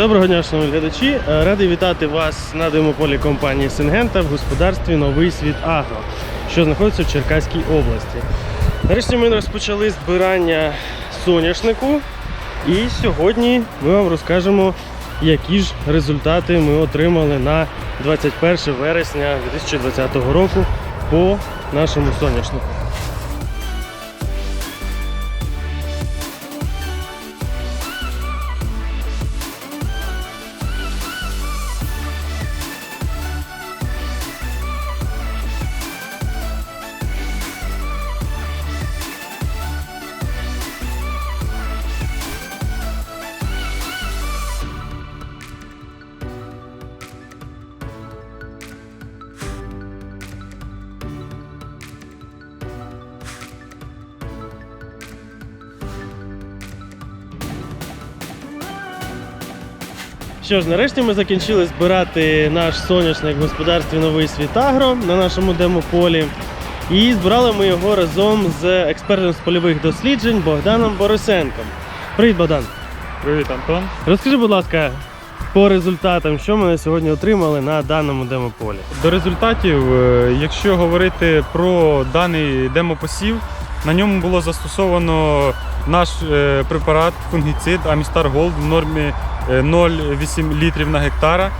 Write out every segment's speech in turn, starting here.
Доброго дня, шановні глядачі. Е, Радий вітати вас на демополі компанії Сингента в господарстві Новий світ Агро, що знаходиться в Черкаській області. Нарешті ми розпочали збирання соняшнику, і сьогодні ми вам розкажемо, які ж результати ми отримали на 21 вересня 2020 року по нашому соняшнику. Що ж, нарешті ми закінчили збирати наш соняшник в господарстві Новий Світ Агро на нашому демополі. І збирали ми його разом з експертом з польових досліджень Богданом Борисенком. Привіт, Богдан! Привіт, Антон. Розкажи, будь ласка, по результатам, що ми на сьогодні отримали на даному демополі. До результатів, е, якщо говорити про даний демопосів, на ньому було застосовано наш е, препарат фунгіцид Амістар Голд в нормі е, 0,8 літрів на гектара.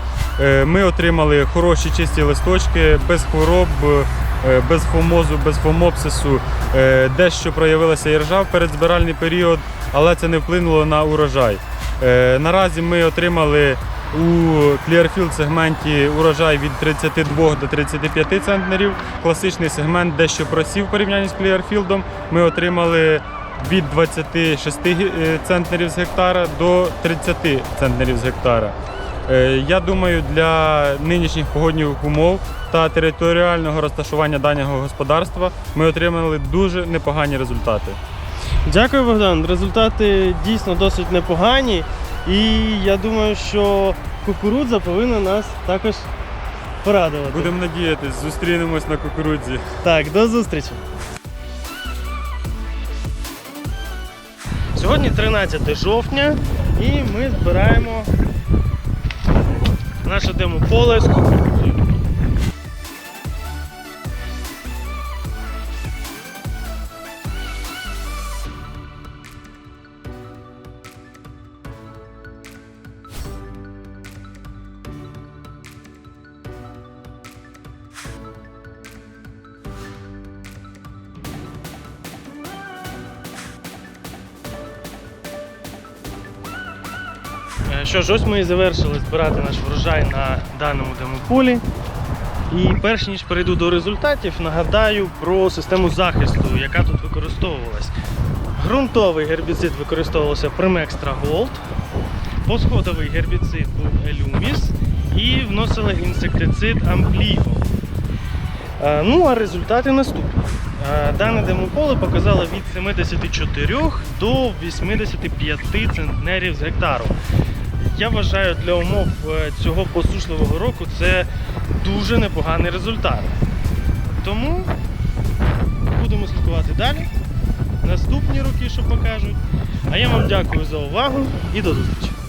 Е, Ми отримали хороші чисті листочки, без хвороб, е, без фомозу, без фомопсису. Е, Дещо проявилася іржа в передзбиральний період, але це не вплинуло на урожай. Е, Наразі ми отримали у Clearfield сегменті урожай від 32 до 35 центнерів. Класичний сегмент дещо просів в порівнянні з Clearfield. Ми отримали від 26 е, центнерів з гектара до 30 центнерів з гектара. Е, Я думаю, для нинішніх погодних умов та територіального розташування даного господарства ми отримали дуже непогані результати. Дякую, Богдан. Результати дійсно досить непогані. І я думаю, що кукурудза повинна нас також порадувати. Будемо надіятись, зустрінемось на кукурудзі. Так, до зустрічі. Сьогодні 13 жовтня і ми збираємо наше демополе з кукурудзою. Що ж, ось ми і завершили збирати наш врожай на даному демополі. І перш ніж перейду до результатів, нагадаю про систему захисту, яка тут використовувалась. Ґрунтовий гербіцид використовувався Primextra Gold, посходовий гербіцид був Elumis і вносили інсектицид Ampligo. Е, Ну а результати наступні. Е, Дане демополе показало від 74 до 85 центнерів з гектару. Я вважаю, для умов е, цього посушливого року це дуже непоганий результат. Тому будемо слідкувати далі. Наступні роки, що покажуть. А я вам дякую за увагу і до зустрічі.